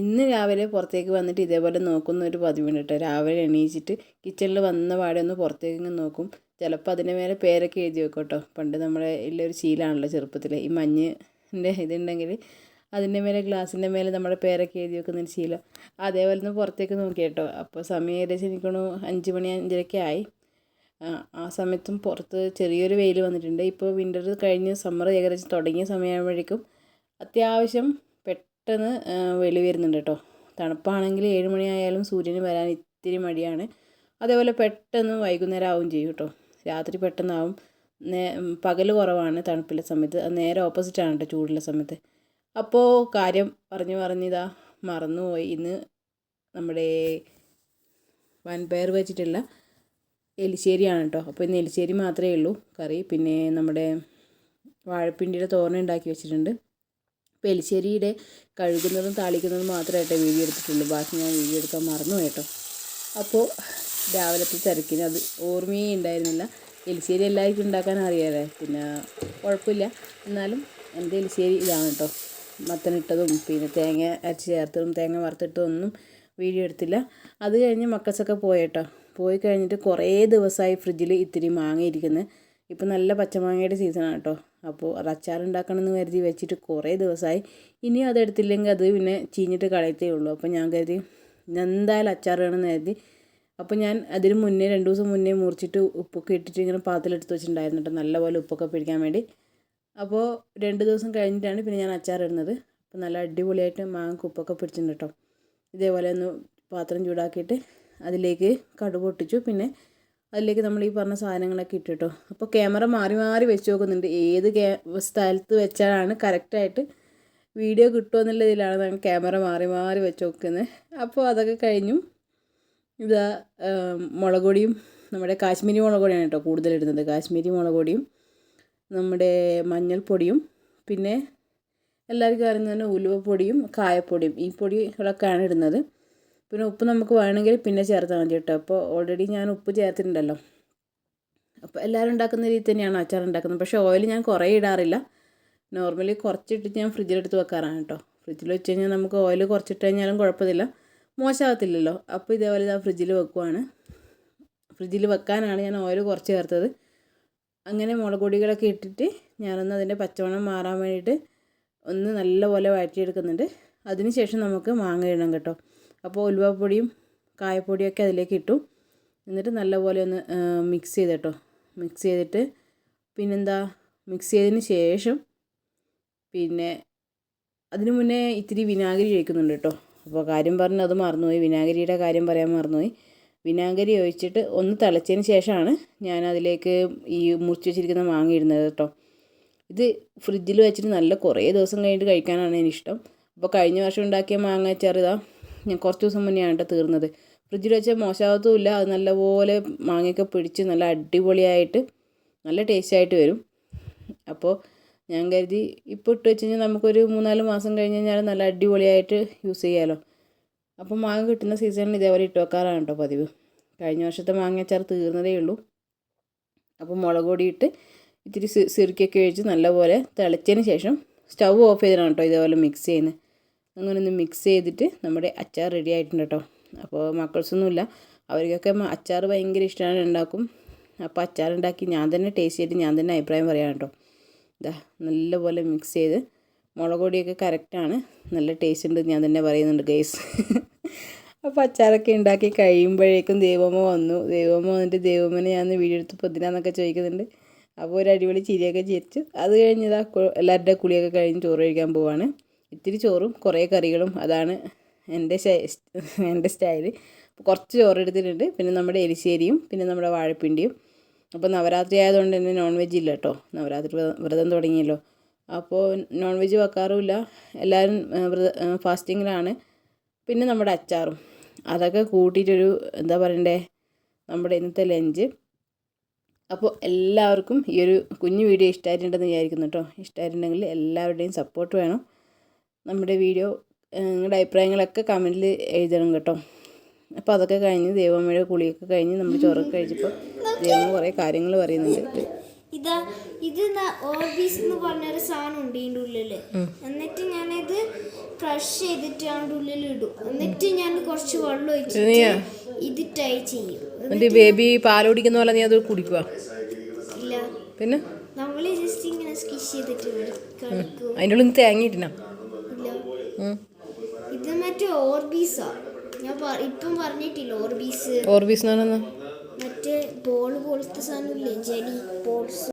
ഇന്ന് രാവിലെ പുറത്തേക്ക് വന്നിട്ട് ഇതേപോലെ നോക്കുന്ന ഒരു പതിവുണ്ട് കേട്ടോ രാവിലെ എണീച്ചിട്ട് കിച്ചണിൽ വന്ന പാടെ ഒന്ന് പുറത്തേക്ക് നോക്കും. ചിലപ്പോൾ അതിന്റെ മേലെ പേരൊക്കെ എഴുതി വെക്കും കേട്ടോ പണ്ട് നമ്മുടെ ഉള്ളൊരു ശീലമാണല്ലോ ചെറുപ്പത്തിൽ ഈ മഞ്ഞിന്റെ ഇതുണ്ടെങ്കിൽ അതിന്റെ മേലെ ഗ്ലാസിന്റെ മേലെ നമ്മുടെ പേരൊക്കെ എഴുതി വെക്കുന്നൊരു ശീലം. അതേപോലെ ഒന്ന് പുറത്തേക്ക് നോക്കി കേട്ടോ അപ്പോൾ സമയം ഏകദേശം എനിക്കണു അഞ്ച് മണി അഞ്ചരയൊക്കെ ആയി. ആ സമയത്തും പുറത്ത് ചെറിയൊരു വെയിൽ വന്നിട്ടുണ്ട്. ഇപ്പോൾ വിന്റർ കഴിഞ്ഞ് സമ്മർ ഏകദേശം തുടങ്ങിയ സമയമാകുമ്പോഴേക്കും അത്യാവശ്യം പെട്ടെന്ന് വെളി വരുന്നുണ്ട് കേട്ടോ തണുപ്പാണെങ്കിൽ ഏഴ് മണിയായാലും സൂര്യന് വരാൻ ഇത്തിരി മടിയാണ്. അതേപോലെ പെട്ടെന്ന് വൈകുന്നേരം ആവും ചെയ്യും കേട്ടോ രാത്രി പെട്ടെന്നാവും. നേ പകൽ കുറവാണ് തണുപ്പിലെ സമയത്ത്. അത് നേരെ ഓപ്പോസിറ്റാണ് കേട്ടോ ചൂടുള്ള സമയത്ത്. അപ്പോൾ കാര്യം പറഞ്ഞു പറഞ്ഞിതാ മറന്നുപോയി ഇന്ന് നമ്മുടെ വൻപയർ വെച്ചിട്ടുള്ള എലിശ്ശേരിയാണ് കേട്ടോ അപ്പോൾ ഇന്ന് എലിശ്ശേരി മാത്രമേ ഉള്ളൂ. കറി പിന്നെ നമ്മുടെ വാഴപ്പിണ്ടിയുടെ തോരൻ ഉണ്ടാക്കി വെച്ചിട്ടുണ്ട്. അപ്പോൾ എലിശ്ശേരിയുടെ കഴുകുന്നതും താളിക്കുന്നതും മാത്രമായിട്ടേ വീഡിയോ എടുത്തിട്ടുള്ളൂ. ബാക്കി ഞാൻ വീഡിയോ എടുക്കാൻ മറന്നു കേട്ടോ. അപ്പോൾ രാവിലത്തെ തിരക്കിന് അത് ഓർമ്മയേ ഉണ്ടായിരുന്നില്ല. എലിശ്ശേരി എല്ലാവർക്കും ഉണ്ടാക്കാൻ അറിയാലേ. പിന്നെ കുഴപ്പമില്ല. എന്നാലും എന്റെ എലിശ്ശേരി ഇതാണ് കേട്ടോ. മത്തനിട്ടതും പിന്നെ തേങ്ങ അരച്ച് ചേർത്തതും തേങ്ങ വറുത്തിട്ടതും ഒന്നും വീഡിയോ എടുത്തില്ല. അത് കഴിഞ്ഞ് മക്കൾസൊക്കെ പോയേട്ടോ പോയി കഴിഞ്ഞിട്ട് കുറേ ദിവസമായി ഫ്രിഡ്ജിൽ ഇത്തിരി മാങ്ങ ഇരിക്കുന്നത് ഇപ്പം നല്ല പച്ചമാങ്ങയുടെ സീസണാണ് കേട്ടോ. അപ്പോൾ അത് അച്ചാർ ഉണ്ടാക്കണമെന്ന് കരുതി വെച്ചിട്ട് കുറേ ദിവസമായി. ഇനി അതെടുത്തില്ലെങ്കിൽ അത് പിന്നെ ചീഞ്ഞിട്ട് കളയത്തേ ഉള്ളൂ. അപ്പോൾ ഞാൻ കരുതി എന്തായാലും അച്ചാർ വേണമെന്ന് കരുതി. അപ്പോൾ ഞാൻ അതിന് മുന്നേ രണ്ട് ദിവസം മുന്നേ മുറിച്ചിട്ട് ഉപ്പൊക്കെ ഇട്ടിട്ട് ഇങ്ങനെ പാത്രത്തിലെടുത്ത് വെച്ചിട്ടുണ്ടായിരുന്നു കേട്ടോ. നല്ലപോലെ ഉപ്പൊക്കെ പിടിക്കാൻ വേണ്ടി. അപ്പോൾ രണ്ട് ദിവസം കഴിഞ്ഞിട്ടാണ് പിന്നെ ഞാൻ അച്ചാർ ഇടുന്നത്. അപ്പോൾ നല്ല അടിപൊളിയായിട്ട് മാങ്ങ ഉപ്പൊക്കെ പിടിച്ചിട്ടുണ്ട് കേട്ടോ. ഇതേപോലെ ഒന്ന് പാത്രം ചൂടാക്കിയിട്ട് അതിലേക്ക് കടുപൊട്ടിച്ചു പിന്നെ അതിലേക്ക് നമ്മൾ ഈ പറഞ്ഞ സാധനങ്ങളൊക്കെ ഇട്ടിട്ടോ. അപ്പോൾ ക്യാമറ മാറി മാറി വെച്ച് നോക്കുന്നുണ്ട്. ഏത് സ്ഥലത്ത് വെച്ചാലാണ് കറക്റ്റായിട്ട് വീഡിയോ കിട്ടുമോ ഇതിലാണ് ഞാൻ ക്യാമറ മാറി മാറി വെച്ച് നോക്കുന്നത്. അപ്പോൾ അതൊക്കെ കഴിഞ്ഞു. ഇതാ മുളക് പൊടിയും നമ്മുടെ കാശ്മീരി മുളക് പൊടിയാണ് കേട്ടോ കൂടുതലിടുന്നത് കാശ്മീരി മുളക് പൊടിയും നമ്മുടെ മഞ്ഞൾപ്പൊടിയും പിന്നെ എല്ലാവർക്കും അറിയുന്ന തന്നെ ഉലുവപ്പൊടിയും കായപ്പൊടിയും ഈ പൊടികളൊക്കെയാണ് ഇടുന്നത്. പിന്നെ ഉപ്പ് നമുക്ക് വേണമെങ്കിൽ പിന്നെ ചേർത്താൽ മതി കേട്ടോ. അപ്പോൾ ഓൾറെഡി ഞാൻ ഉപ്പ് ചേർത്തിട്ടുണ്ടല്ലോ. അപ്പോൾ എല്ലാവരും ഉണ്ടാക്കുന്ന രീതി തന്നെയാണ് അച്ചാർ ഉണ്ടാക്കുന്നത്. പക്ഷേ ഓയിൽ ഞാൻ കുറേ ഇടാറില്ല. നോർമലി കുറച്ചിട്ട് ഞാൻ ഫ്രിഡ്ജിലെടുത്ത് വെക്കാറാണ് കേട്ടോ. ഫ്രിഡ്ജിൽ വെച്ച് കഴിഞ്ഞാൽ നമുക്ക് ഓയിൽ കുറച്ചിട്ട് കഴിഞ്ഞാലും കുഴപ്പമില്ല. മോശമാകത്തില്ലല്ലോ. അപ്പോൾ ഇതേപോലെ ഞാൻ ഫ്രിഡ്ജിൽ വെക്കുവാണ്. ഫ്രിഡ്ജിൽ വെക്കാനാണ് ഞാൻ ഓയിൽ കുറച്ച് ചേർത്തത്. അങ്ങനെ മുളക് പൊടികളൊക്കെ ഇട്ടിട്ട് ഞാനൊന്ന് അതിന്റെ പച്ചവണ്ണം മാറാൻ വേണ്ടിയിട്ട് ഒന്ന് നല്ലപോലെ വഴറ്റിയെടുക്കുന്നുണ്ട്. അതിന് ശേഷം നമുക്ക് മാങ്ങ ഇടണം കേട്ടോ. അപ്പോൾ ഉലുവപ്പൊടിയും കായപ്പൊടിയൊക്കെ അതിലേക്ക് ഇട്ടു. എന്നിട്ട് നല്ലപോലെ ഒന്ന് മിക്സ് ചെയ്ത് കേട്ടോ മിക്സ് ചെയ്തിട്ട് പിന്നെന്താ മിക്സ് ചെയ്തതിന് ശേഷം പിന്നെ അതിനു മുന്നേ ഇത്തിരി വിനാഗിരി ഒഴിക്കുന്നുണ്ട് കേട്ടോ. അപ്പോൾ കാര്യം പറഞ്ഞ് അത് മറന്നുപോയി. വിനാഗിരിയുടെ കാര്യം പറയാൻ മറന്നുപോയി. വിനാഗിരി ഒഴിച്ചിട്ട് ഒന്ന് തിളച്ചതിന് ശേഷമാണ് ഞാൻ അതിലേക്ക് ഈ മുറിച്ച് വെച്ചിരിക്കുന്ന മാങ്ങ ഇടുന്നത് കേട്ടോ. ഇത് ഫ്രിഡ്ജിൽ വെച്ചിട്ട് നല്ല കുറേ ദിവസം കഴിഞ്ഞിട്ട് കഴിക്കാനാണ് എനിക്കിഷ്ടം. അപ്പോൾ കഴിഞ്ഞ വർഷം ഉണ്ടാക്കിയ മാങ്ങ ഇതാ ഞാൻ കുറച്ച് ദിവസം മുന്നെയാണ് കേട്ടോ തീർന്നത്. ഫ്രിഡ്ജിൽ വെച്ചാൽ മോശമാകത്തുമില്ല അത് നല്ലപോലെ മാങ്ങയൊക്കെ പിടിച്ച് നല്ല അടിപൊളിയായിട്ട് നല്ല ടേസ്റ്റ് ആയിട്ട് വരും. അപ്പോൾ ഞാൻ കരുതി ഇപ്പോൾ ഇട്ട് വെച്ച് കഴിഞ്ഞാൽ നമുക്കൊരു മൂന്നാൽ മാസം കഴിഞ്ഞ് കഴിഞ്ഞാൽ നല്ല അടിപൊളിയായിട്ട് യൂസ് ചെയ്യാമല്ലോ അപ്പോൾ മാങ്ങ കിട്ടുന്ന സീസണിൽ ഇതേപോലെ ഇട്ട് വെക്കാറാണ് കേട്ടോ പതിവ്. കഴിഞ്ഞ വർഷത്തെ മാങ്ങ അച്ചാർ തീർന്നതേ ഉള്ളൂ. അപ്പോൾ മുളക് പൊടിയിട്ട് ഇത്തിരി സിറുക്കിയൊക്കെ ഒഴിച്ച് നല്ലപോലെ തിളച്ചതിന് ശേഷം സ്റ്റൗ ഓഫ് ചെയ്തിട്ടാണ് കേട്ടോ ഇതേപോലെ മിക്സ് ചെയ്യുന്നത്. അങ്ങനെ ഒന്ന് മിക്സ് ചെയ്തിട്ട് നമ്മുടെ അച്ചാർ റെഡി ആയിട്ടുണ്ട് കേട്ടോ അപ്പോൾ മക്കൾസൊന്നുമില്ല. അവർക്കൊക്കെ അച്ചാർ ഭയങ്കര ഇഷ്ടമാണ് ഉണ്ടാക്കും. അപ്പോൾ അച്ചാർ ഉണ്ടാക്കി ഞാൻ തന്നെ ടേസ്റ്റ് ചെയ്തിട്ട് ഞാൻ തന്നെ അഭിപ്രായം പറയാം കേട്ടോ ഇതാ നല്ലപോലെ മിക്സ് ചെയ്ത് മുളക് പൊടിയൊക്കെ കറക്റ്റാണ് നല്ല ടേസ്റ്റ് ഉണ്ട് ഞാൻ തന്നെ പറയുന്നുണ്ട് ഗൈസ് അപ്പോൾ അച്ചാറൊക്കെ ഉണ്ടാക്കി കഴിയുമ്പോഴേക്കും ദൈവമോ വന്നു. ദൈവമോ വന്നിട്ട് ദൈവമനെ ഞാൻ വീഡിയോ എടുത്ത് പൊതിനാന്നൊക്കെ ചോദിക്കുന്നുണ്ട്. അപ്പോൾ ഒരു അടിപൊളി ചിരിയൊക്കെ ചിരിച്ചു അത് കഴിഞ്ഞതാ എല്ലാവരുടെ കുളിയൊക്കെ കഴിഞ്ഞ് ചോറ് കഴിക്കാൻ പോവാണ്. ഇത്തിരി ചോറും കുറേ കറികളും അതാണ് എന്റെ എന്റെ സ്റ്റൈൽ. കുറച്ച് ചോറ് എടുത്തിട്ടുണ്ട്. പിന്നെ നമ്മുടെ എരിശ്ശേരിയും പിന്നെ നമ്മുടെ വാഴപ്പിണ്ടിയും. അപ്പോൾ നവരാത്രി ആയതുകൊണ്ട് തന്നെ നോൺ വെജ് ഇല്ല കേട്ടോ. നവരാത്രി വ്ര- വ്രതം തുടങ്ങിയല്ലോ. അപ്പോൾ നോൺ വെജ് വെക്കാറുമില്ല. എല്ലാവരും വ്രത ഫാസ്റ്റിങ്ങിലാണ് പിന്നെ നമ്മുടെ അച്ചാറും. അതൊക്കെ കൂട്ടിയിട്ടൊരു എന്താ പറയണ്ടേ നമ്മുടെ ഇന്നത്തെ ലഞ്ച് അപ്പോൾ എല്ലാവർക്കും ഈ ഒരു കുഞ്ഞു വീഡിയോ ഇഷ്ടമായിട്ടുണ്ടെന്ന് വിചാരിക്കുന്നു കേട്ടോ. ഇഷ്ടമായിട്ടുണ്ടെങ്കിൽ എല്ലാവരുടെയും സപ്പോർട്ട് വേണം. നമ്മുടെ വീഡിയോ നിങ്ങളുടെ അഭിപ്രായങ്ങളൊക്കെ കമന്റിൽ എഴുതണം കേട്ടോ. അപ്പോൾ അതൊക്കെ കഴിഞ്ഞ് ദൈവമ്മയുടെ കുളിയൊക്കെ കഴിഞ്ഞ് നമ്മൾ ചോറൊക്കെ കഴിച്ചപ്പോൾ ദൈവം കുറേ കാര്യങ്ങൾ പറയുന്നുണ്ട്. ഇതാ ഇത് ഓർബീസ് എന്ന് പറഞ്ഞൊരു സാധനം ഉണ്ട് ഇതിന്റെ ഉള്ളിൽ എന്നിട്ട് ഞാനിത് ക്രഷ് ചെയ്തിട്ട് അതിന്റെ ഉള്ളിൽ ഇടും. എന്നിട്ട് ഞാൻ കുറച്ച് വെള്ളം ഒഴിച്ചിട്ട് ഇത് ട്രൈ ചെയ്യും. എന്നിട്ട് ബേബി പാൽ കുടിക്കുന്ന പോലെ നീ അത് കുടിക്കുക ഇല്ല. പിന്നെ? നമ്മൾ ജസ്റ്റ് ഇങ്ങനെ സ്കിഷ് ചെയ്തിട്ട് അതിന്റെ ഉള്ളിൽ തേങ്ങ ഇല്ല ഇത് മറ്റേ ഓർബീസാ. ഞാൻ ഇപ്പം പറഞ്ഞിട്ടില്ല ഓർബീസ്? ഓർബീസ് മറ്റേ ബോൾ പോലത്തെ സാധനമില്ലേ? Jelly balls.